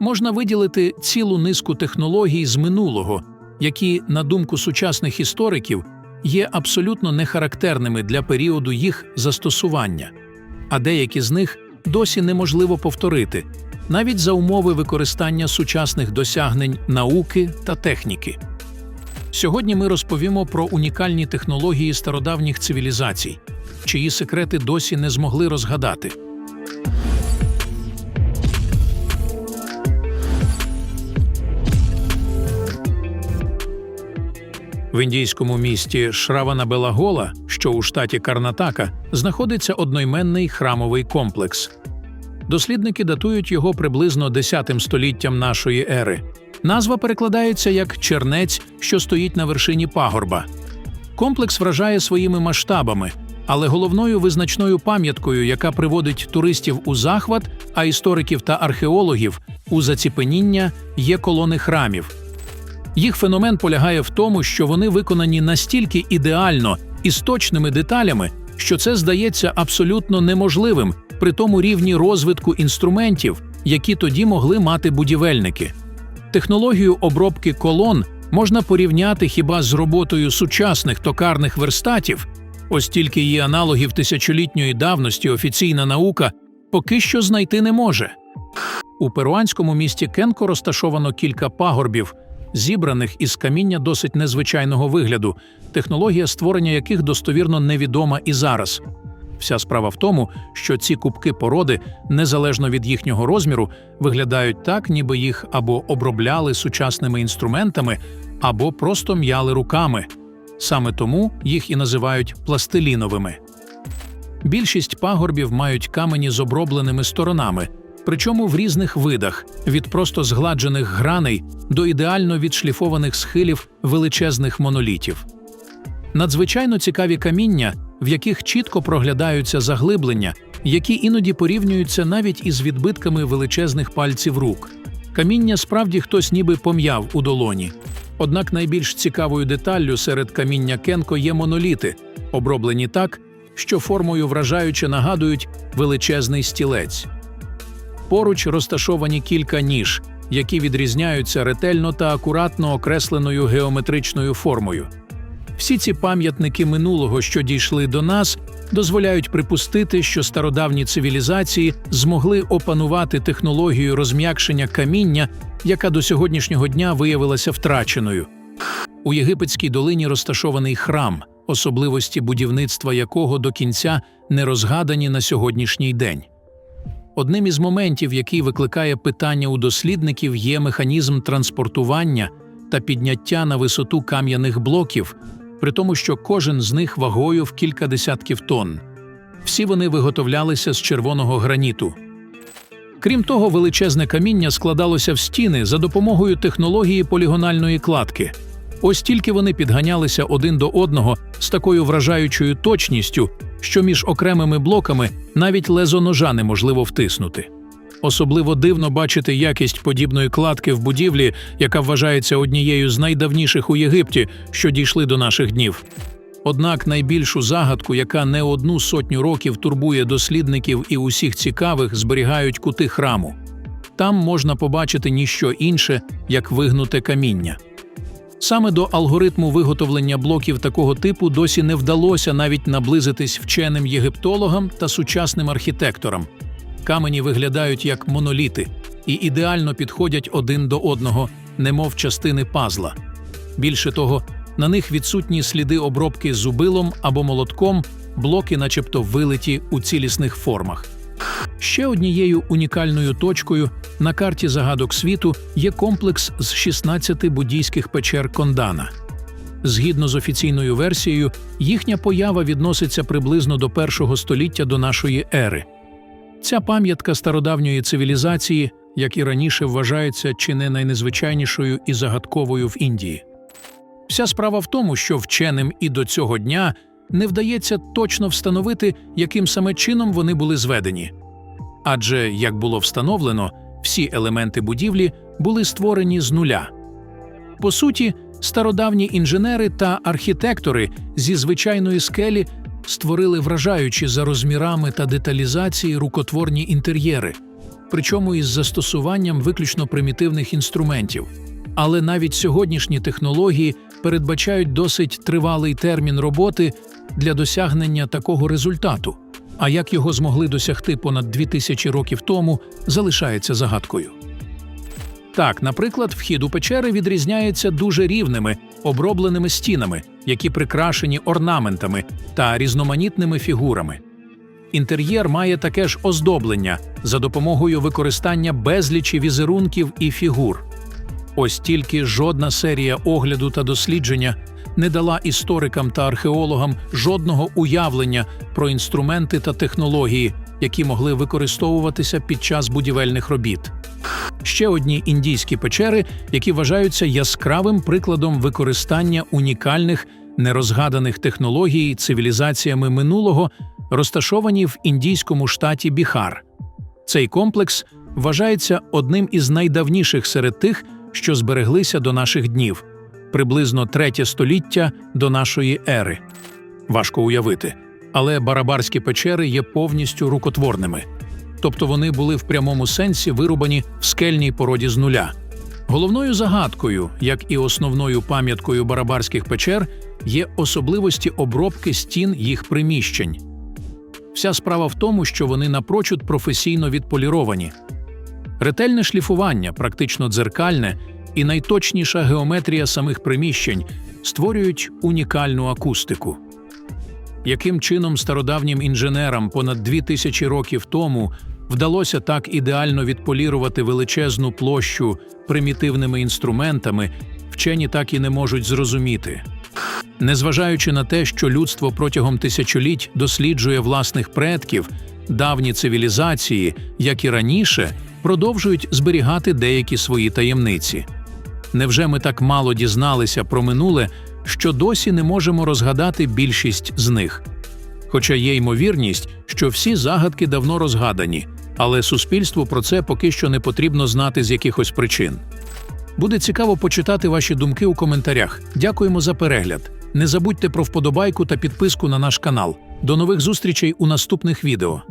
можна виділити цілу низку технологій з минулого, які, на думку сучасних істориків, є абсолютно нехарактерними для періоду їх застосування, а деякі з них досі неможливо повторити, навіть за умови використання сучасних досягнень науки та техніки. Сьогодні ми розповімо про унікальні технології стародавніх цивілізацій, чиї секрети досі не змогли розгадати. В індійському місті Шраванабелагола, що у штаті Карнатака, знаходиться одноіменний храмовий комплекс. Дослідники датують його приблизно 10 століттям нашої ери. Назва перекладається як чернець, що стоїть на вершині пагорба. Комплекс вражає своїми масштабами, але головною визначною пам'яткою, яка приводить туристів у захват, а істориків та археологів у заціпеніння, є колони храмів. Їх феномен полягає в тому, що вони виконані настільки ідеально і з точними деталями, що це здається абсолютно неможливим при тому рівні розвитку інструментів, які тоді могли мати будівельники. Технологію обробки колон можна порівняти хіба з роботою сучасних токарних верстатів, ось тільки її аналогів тисячолітньої давності офіційна наука поки що знайти не може. У перуанському місті Кенко розташовано кілька пагорбів, зібраних із каміння досить незвичайного вигляду, технологія створення яких достовірно невідома і зараз. Вся справа в тому, що ці кубки породи, незалежно від їхнього розміру, виглядають так, ніби їх або обробляли сучасними інструментами, або просто м'яли руками. Саме тому їх і називають пластиліновими. Більшість пагорбів мають камені з обробленими сторонами, причому в різних видах від просто згладжених граней до ідеально відшліфованих схилів величезних монолітів. Надзвичайно цікаві каміння, в яких чітко проглядаються заглиблення, які іноді порівнюються навіть із відбитками величезних пальців рук. Каміння справді хтось ніби пом'яв у долоні. Однак найбільш цікавою деталлю серед каміння Кенко є моноліти, оброблені так, що формою вражаюче нагадують величезний стілець. Поруч розташовані кілька ніж, які відрізняються ретельно та акуратно окресленою геометричною формою. Всі ці пам'ятники минулого, що дійшли до нас, дозволяють припустити, що стародавні цивілізації змогли опанувати технологію розм'якшення каміння, яка до сьогоднішнього дня виявилася втраченою. У єгипетській долині розташований храм, особливості будівництва якого до кінця не розгадані на сьогоднішній день. Одним із моментів, який викликає питання у дослідників, є механізм транспортування та підняття на висоту кам'яних блоків, при тому, що кожен з них вагою в кілька десятків тонн. Всі вони виготовлялися з червоного граніту. Крім того, величезне каміння складалося в стіни за допомогою технології полігональної кладки. Ось тільки вони підганялися один до одного з такою вражаючою точністю, що між окремими блоками навіть лезо ножа неможливо втиснути. Особливо дивно бачити якість подібної кладки в будівлі, яка вважається однією з найдавніших у Єгипті, що дійшли до наших днів. Однак найбільшу загадку, яка не одну сотню років турбує дослідників і усіх цікавих, зберігають кути храму. Там можна побачити ніщо інше, як вигнуте каміння. Саме до алгоритму виготовлення блоків такого типу досі не вдалося навіть наблизитись вченим єгиптологам та сучасним архітекторам. Камені виглядають як моноліти і ідеально підходять один до одного, немов частини пазла. Більше того, на них відсутні сліди обробки зубилом або молотком, блоки, начебто, вилиті у цілісних формах. Ще однією унікальною точкою на карті загадок світу є комплекс з 16 буддійських печер Кондана. Згідно з офіційною версією, їхня поява відноситься приблизно до першого століття до нашої ери. Ця пам'ятка стародавньої цивілізації, як і раніше, вважається чи не найнезвичайнішою і загадковою в Індії. Вся справа в тому, що вченим і до цього дня не вдається точно встановити, яким саме чином вони були зведені. Адже, як було встановлено, всі елементи будівлі були створені з нуля. По суті, стародавні інженери та архітектори зі звичайної скелі створили вражаючі за розмірами та деталізації рукотворні інтер'єри. причому із застосуванням виключно примітивних інструментів. Але навіть сьогоднішні технології передбачають досить тривалий термін роботи для досягнення такого результату. А як його змогли досягти понад 2000 років тому, залишається загадкою. Так, наприклад, вхід у печери відрізняється дуже рівними, обробленими стінами, які прикрашені орнаментами та різноманітними фігурами. Інтер'єр має таке ж оздоблення за допомогою використання безлічі візерунків і фігур. Ось тільки жодна серія огляду та дослідження не дала історикам та археологам жодного уявлення про інструменти та технології, які могли використовуватися під час будівельних робіт. Ще одні індійські печери, які вважаються яскравим прикладом використання унікальних нерозгаданих технологій цивілізаціями минулого, розташовані в індійському штаті Біхар. Цей комплекс вважається одним із найдавніших серед тих, що збереглися до наших днів, приблизно третє століття до нашої ери. Важко уявити, але барабарські печери є повністю рукотворними, тобто вони були в прямому сенсі вирубані в скельній породі з нуля. Головною загадкою, як і основною пам'яткою барабарських печер, є особливості обробки стін їх приміщень. Вся справа в тому, що вони напрочуд професійно відполіровані. Ретельне шліфування, практично дзеркальне, і найточніша геометрія самих приміщень створюють унікальну акустику. Яким чином стародавнім інженерам понад дві тисячі років тому вдалося так ідеально відполірувати величезну площу примітивними інструментами, вчені так і не можуть зрозуміти. Незважаючи на те, що людство протягом тисячоліть досліджує власних предків, давні цивілізації, як і раніше, продовжують зберігати деякі свої таємниці. Невже ми так мало дізналися про минуле, що досі не можемо розгадати більшість з них? Хоча є ймовірність, що всі загадки давно розгадані, але суспільству про це поки що не потрібно знати з якихось причин. Буде цікаво почитати ваші думки у коментарях. Дякуємо за перегляд. Не забудьте про вподобайку та підписку на наш канал. До нових зустрічей у наступних відео.